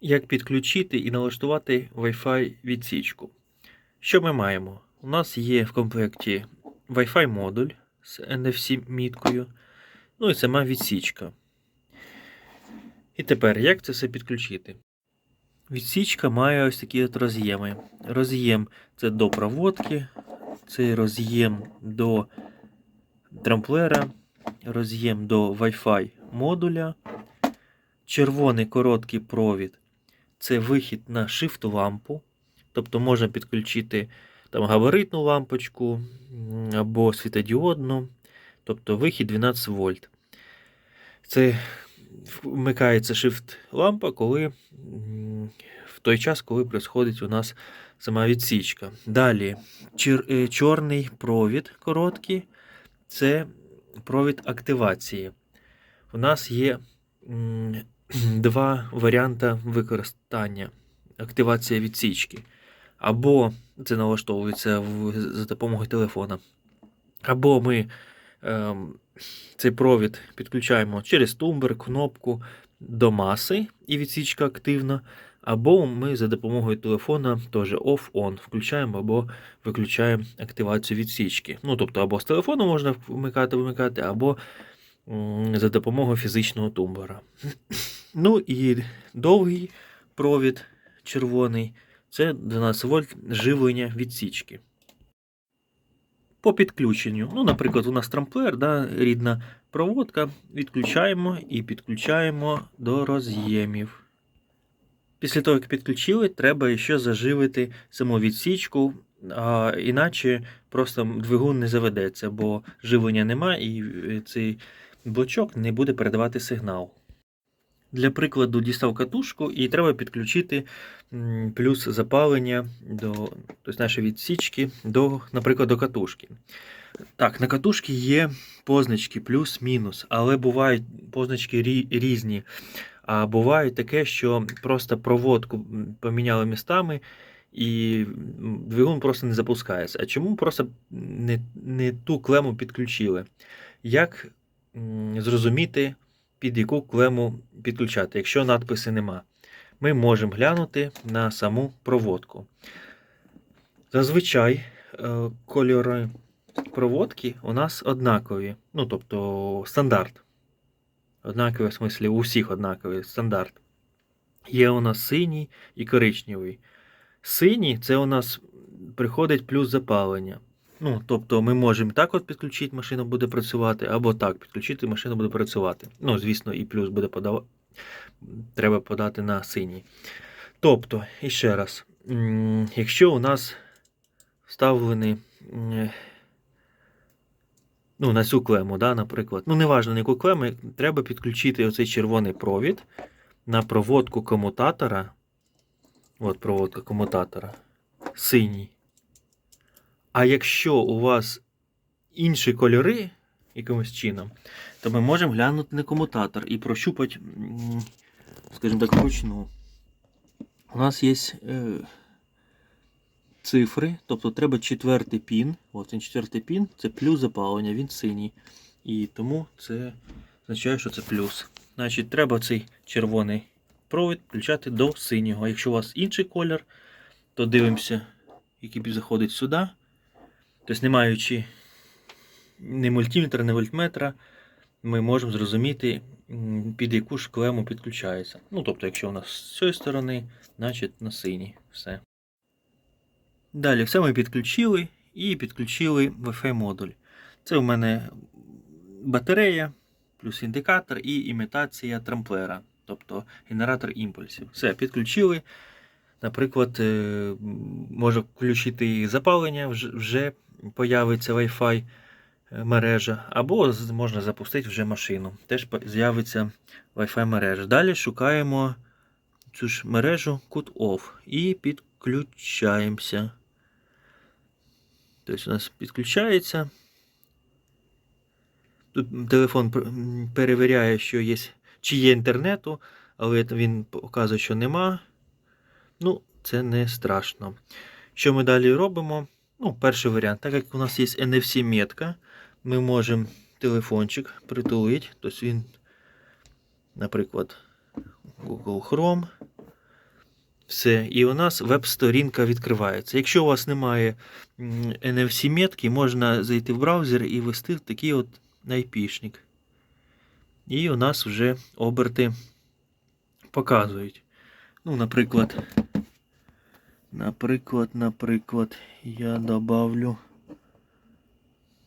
Як підключити і налаштувати Wi-Fi відсічку. Що ми маємо? У нас є в комплекті Wi-Fi модуль з NFC-міткою, ну і сама відсічка. І тепер, як це все підключити? Відсічка має ось такі от роз'єми. Роз'єм це до проводки, це роз'єм до трамплера, роз'єм до Wi-Fi модуля. Червоний короткий провід це вихід на shift лампу. Тобто можна підключити там габаритну лампочку або світодіодну, тобто вихід 12 вольт. Це вмикається shift лампа, коли в той час, коли происходить у нас сама відсічка. Далі чір, е, чорний провід короткий це провід активації. У нас є два варіанти використання активація відсічки. Або це налаштовується за допомогою телефона. Або ми ем, цей провід підключаємо через тумбер, кнопку до маси, і відсічка активна. Або ми за допомогою телефона теж off-on включаємо або виключаємо активацію відсічки. Ну, тобто, або з телефону можна вмикати, вимикати, або за допомогою фізичного тумбера. Ну і довгий провід червоний це 12 вольт живлення відсічки. По підключенню. Ну, наприклад, у нас трамплер, да, рідна проводка. Відключаємо і підключаємо до роз'ємів. Після того, як підключили, треба ще заживити саму відсічку, а іначе просто двигун не заведеться, бо живлення немає і е, цей блочок не буде передавати сигнал. Для прикладу, дістав катушку і треба підключити плюс запалення до тобто нашої відсічки, до, наприклад, до катушки. Так, на катушці є позначки плюс-мінус, але бувають позначки різні. А буває таке, що просто проводку поміняли містами, і двигун просто не запускається. А чому просто не, не ту клему підключили? Як зрозуміти, під яку клему підключати, якщо надписи нема? Ми можемо глянути на саму проводку. Зазвичай е, кольори проводки у нас однакові, ну тобто стандарт. Однакові, в смислі, у всіх однаковий стандарт. Є у нас синій і коричневий. Синій це у нас приходить плюс запалення. Ну, тобто ми можемо так от підключити, машина буде працювати, або так підключити, машина буде працювати. Ну, звісно, і плюс буде подавати. Треба подати на синій. Тобто, і ще раз, якщо у нас вставлений ну, на цю клему, да, наприклад, ну, неважно на яку клему, треба підключити оцей червоний провід на проводку комутатора. От проводка комутатора. Синій. А якщо у вас інші кольори якимось чином, то ми можемо глянути на комутатор і прощупати, скажімо так, вручну. У нас є е, цифри, тобто треба четвертий пін. От він четвертий пін, це плюс запалення, він синій. І тому це означає, що це плюс. Значить, треба цей червоний провід включати до синього. Якщо у вас інший колір, то дивимося, який заходить сюди. Тобто, не маючи ні мультиметра, ні вольтметра, ми можемо зрозуміти, під яку ж клему підключається. Ну, тобто, якщо у нас з цієї сторони, значить на синій. Все. Далі все ми підключили і підключили Wi-Fi модуль. Це у мене батарея, плюс індикатор і імітація трамплера, тобто генератор імпульсів. Все, підключили. Наприклад, е, можу включити запалення, вже, вже появиться Wi-Fi е, мережа, або можна запустити вже машину. Теж з'явиться Wi-Fi мережа. Далі шукаємо цю ж мережу cut-off і підключаємося. Тобто у нас підключається. Тут телефон перевіряє, що є, чи є інтернету, але він показує, що нема. Ну, це не страшно. Що ми далі робимо? Ну, перший варіант, так як у нас є NFC-метка, ми можемо телефончик притулити. Тобто він, наприклад, Google Chrome. Все, і у нас веб-сторінка відкривається. Якщо у вас немає NFC-метки, можна зайти в браузер і ввести такий от IP-шник. І у нас вже оберти показують. Ну, наприклад, наприклад, наприклад, я добавлю.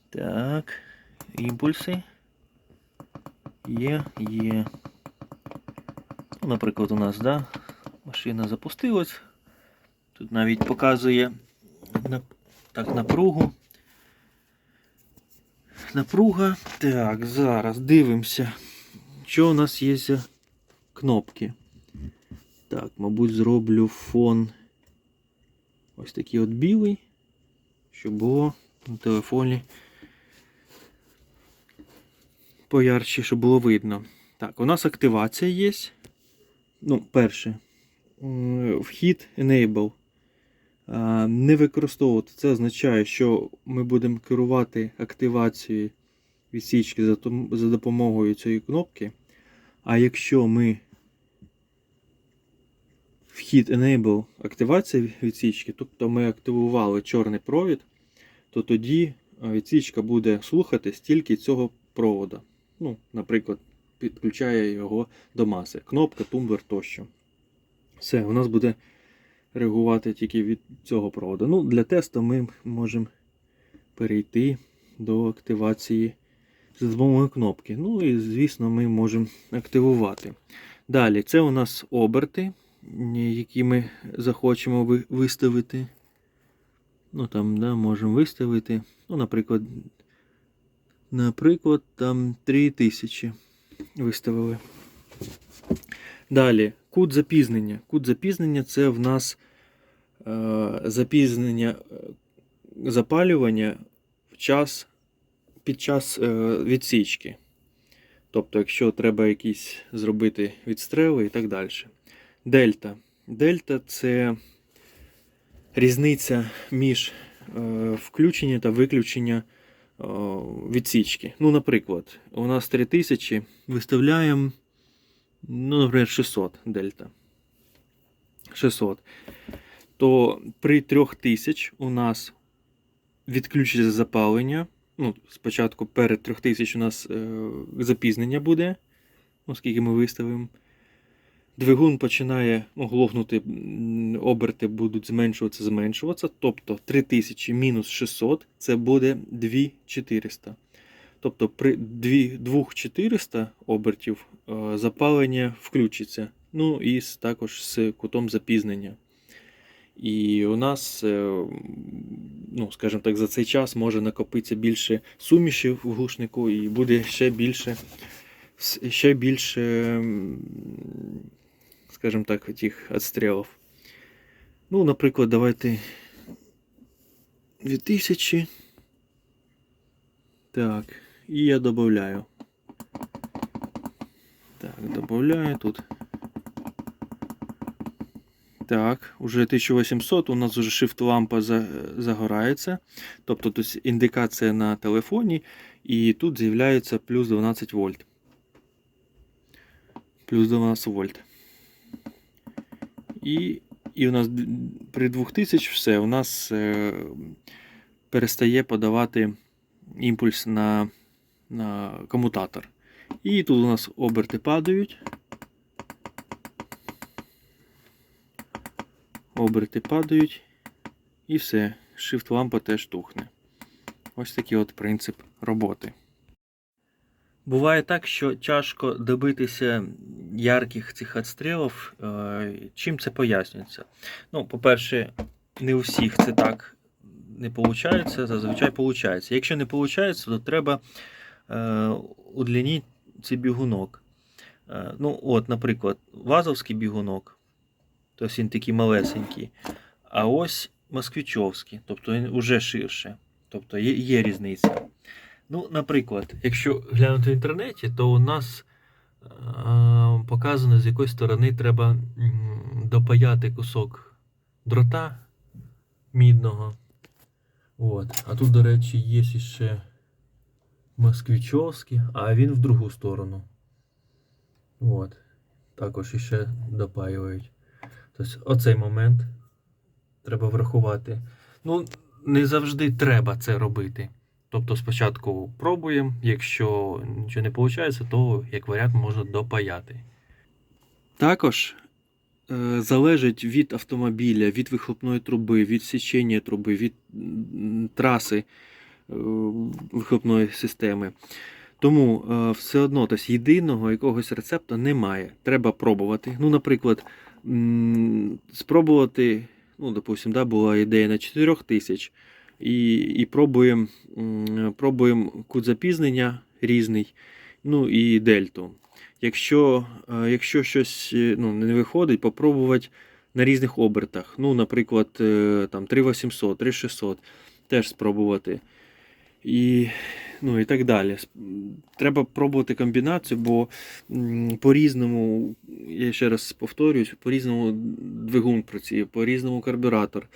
Так, імпульси. Є, є. Ну, наприклад, у нас, да, машина запустилась. Тут навіть показує так, напругу. Напруга. Так, зараз дивимося. Що у нас є кнопки? Так, мабуть, зроблю фон ось такий от білий, щоб було на телефоні поярче, щоб було видно. Так, у нас активація є. Ну, перше. Вхід Enable. Не використовувати. Це означає, що ми будемо керувати активацією відсічки за допомогою цієї кнопки. А якщо ми вхід Enable активація відсічки, тобто ми активували чорний провід, то тоді відсічка буде слухати стільки цього провода. Ну, наприклад, підключає його до маси. Кнопка, тумблер тощо. Все, у нас буде реагувати тільки від цього проводу. Ну, для тесту ми можемо перейти до активації за допомогою кнопки. Ну і, звісно, ми можемо активувати. Далі, це у нас оберти, які ми захочемо виставити. Ну, там, да, можемо виставити. Ну, наприклад, наприклад, там 3000 виставили. Далі, кут запізнення. Кут запізнення це в нас е, запізнення е, запалювання в час, під час е, відсічки. Тобто, якщо треба якісь зробити відстрели і так далі. Дельта. Дельта це різниця між е, включення та виключення е, відсічки. Ну, наприклад, у нас 3000 виставляємо, ну, наприклад, 600 дельта. 600. То при 3000 у нас відключиться запалення. Ну, спочатку перед 3000 у нас е, запізнення буде, оскільки ми виставимо. Двигун починає ну, глохнути, м, оберти будуть зменшуватися, зменшуватися. Тобто 3000 мінус 600 це буде 2400. Тобто при 2400 обертів е, запалення включиться. Ну і також з кутом запізнення. І у нас, е, ну, скажімо так, за цей час може накопитися більше суміші в глушнику і буде ще більше, ще більше, скажімо так, тих відстрілів. Ну, наприклад, давайте 2000. Так, і я додаю. Так, додаю тут. Так, уже 1800, у нас вже shift лампа за, загорається. Тобто тут індикація на телефоні, і тут з'являється плюс 12 вольт. Плюс 12 вольт. І, і у нас при 2000 все, у нас е, перестає подавати імпульс на, на комутатор. І тут у нас оберти падають. оберти падають, і все. Shift лампа теж тухне. Ось такий от принцип роботи. Буває так, що тяжко добитися ярких цих відстрілів. Е, Чим це пояснюється? Ну, по-перше, не у всіх це так не виходить, зазвичай виходить. Якщо не виходить, то треба е, удлінити цей бігунок. Е, ну, от, наприклад, вазовський бігунок. Тобто він такий малесенький. А ось москвичовський, тобто він уже ширше. Тобто є, є різниця. Ну, наприклад, якщо глянути в інтернеті, то у нас е, показано, з якої сторони треба допаяти кусок дрота мідного. От. А тут, до речі, є ще москвичовський, а він в другу сторону. От. Також іще допаюють. Тобто, оцей момент треба врахувати. Ну, не завжди треба це робити. Тобто спочатку пробуємо, якщо нічого не виходить, то як варіант можна допаяти. Також е, залежить від автомобіля, від вихлопної труби, від січення труби, від траси е, вихлопної системи. Тому е, все одно тобто, єдиного якогось рецепту немає. Треба пробувати. Ну, наприклад, спробувати, ну, допустим, да, була ідея на 4 тисяч, і, і пробуємо, пробуємо кут запізнення різний, ну і дельту. Якщо, е, якщо щось е, ну, не виходить, попробувати на різних обертах. Ну, наприклад, е, там 3800, 3600 теж спробувати. І, ну, і так далі. Треба пробувати комбінацію, бо по-різному, я ще раз повторюсь, по-різному двигун працює, по-різному карбюратор.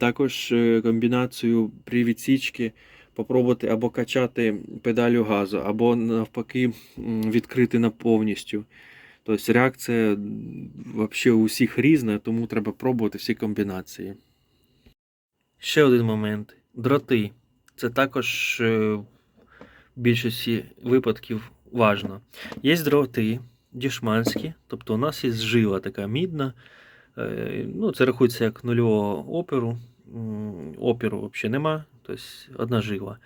Також е, комбінацію при відсічці попробувати або качати педалю газу, або навпаки відкрити на повністю. Тобто реакція взагалі у всіх різна, тому треба пробувати всі комбінації. Ще один момент. Дроти. Це також е, в більшості випадків важно. Є дроти дішманські, тобто у нас є жила така мідна. Е, Ну, це рахується як нульового оперу. Опіру взагалі нема, тобто одна жила.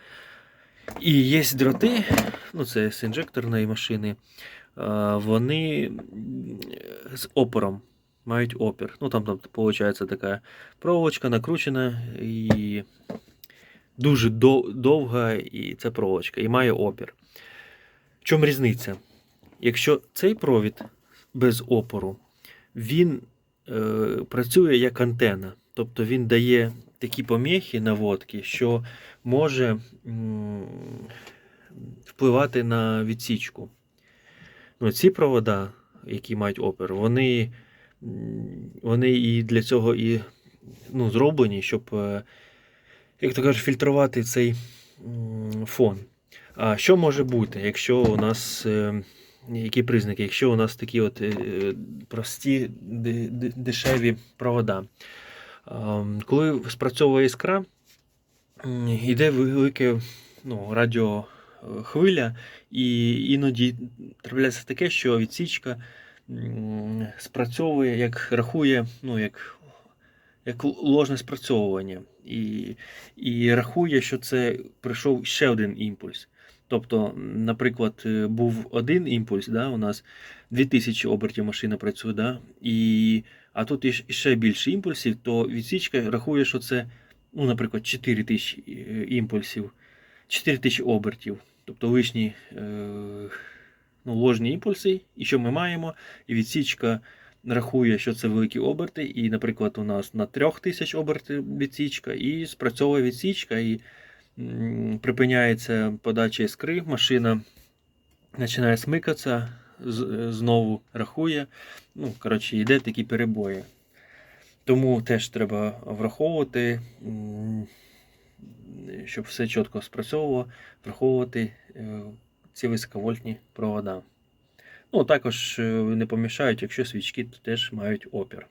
І є дроти, ну це з інжекторної машини. е, Вони з опором мають опір. Ну там, там виходить така проволочка накручена і дуже довга, і це проволочка, і має опір. В чому різниця? Якщо цей провід без опору, він працює як антена. Тобто він дає такі поміхи наводки, що може впливати на відсічку. Ну, ці провода, які мають опір, вони, вони і для цього і ну, зроблені, щоб, е, як то кажуть, фільтрувати цей фон. А що може бути, якщо у нас е, які признаки, якщо у нас такі от е, прості де- де- дешеві провода? Коли спрацьовує іскра, йде велике ну, радіохвиля, і іноді трапляється таке, що відсічка спрацьовує, як рахує, ну, як, як ложне спрацьовування. І, і рахує, що це прийшов ще один імпульс. Тобто, наприклад, е, був один імпульс, да, у нас 2000 обертів машина працює, да, і, а тут ще- більше імпульсів, то відсічка рахує, що це, ну, наприклад, 4000 е, імпульсів, 4000 обертів. Тобто лишні е, ну, ложні імпульси, і що ми маємо? І відсічка рахує, що це великі оберти, і, наприклад, у нас на 3000 обертів відсічка, і спрацьовує відсічка, і припиняється подача іскри, машина починає смикатися, знову рахує. Ну, коротше, йде такі перебої. Тому теж треба враховувати, щоб все чітко спрацьовувало, враховувати е, ці високовольтні провода. Ну, також е, не помішають, якщо свічки теж мають опір.